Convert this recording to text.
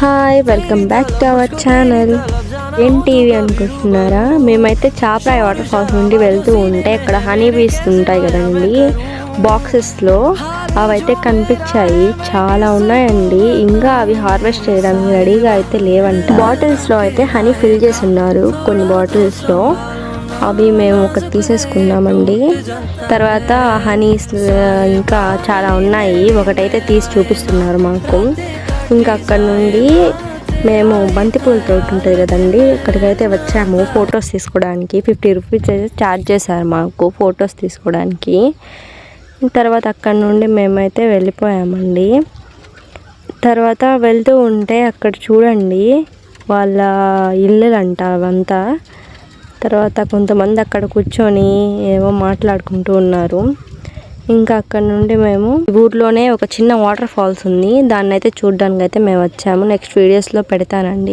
Hi welcome back to our channel ఏం TV అనుకుంటున్నారా? మేమైతే చాపరాయి వాటర్ ఫాల్స్ నుండి వెళ్తూ ఉంటే ఇక్కడ హనీ బీస్ ఉంటాయి కదండి. బాక్సెస్లో అవైతే కనిపించాయి. చాలా ఉన్నాయండి. ఇంకా అవి హార్వెస్ట్ చేయడానికి రెడీగా అయితే లేవంట. బాటిల్స్లో అయితే హనీ ఫిల్ చేసి ఉన్నారు. కొన్ని బాటిల్స్లో అవి మేము ఒకటి తీసేసుకున్నామండి తర్వాత హనీస్ ఇంకా చాలా ఉన్నాయి. ఒకటైతే తీసి చూపిస్తున్నారు మాకు. ఇంకా అక్కడ నుండి మేము బంతిపూల తోట ఉంటుంది కదండి అక్కడికైతే వచ్చాము ఫొటోస్ తీసుకోవడానికి. ఫిఫ్టీ రూపీస్ అయితే ఛార్జ్ చేశారు మాకు ఫొటోస్ తీసుకోవడానికి. తర్వాత అక్కడ నుండి మేమైతే వెళ్ళిపోయామండి. తర్వాత వెళ్తూ ఉంటే అక్కడ చూడండి వాళ్ళ ఇల్లులంట అవంతా. తర్వాత కొంతమంది అక్కడ కూర్చొని ఏవో మాట్లాడుకుంటూ ఉన్నారు. ఇంకా అక్కడ నుండి మేము ఊర్లోనే ఒక చిన్న వాటర్ ఫాల్స్ ఉంది. దాన్ని అయితే చూడడానికి అయితే మేము వచ్చాము నెక్స్ట్ వీడియోస్లో పెడతానండి.